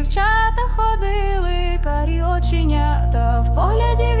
дівчата ходили, карі оченята в погляді.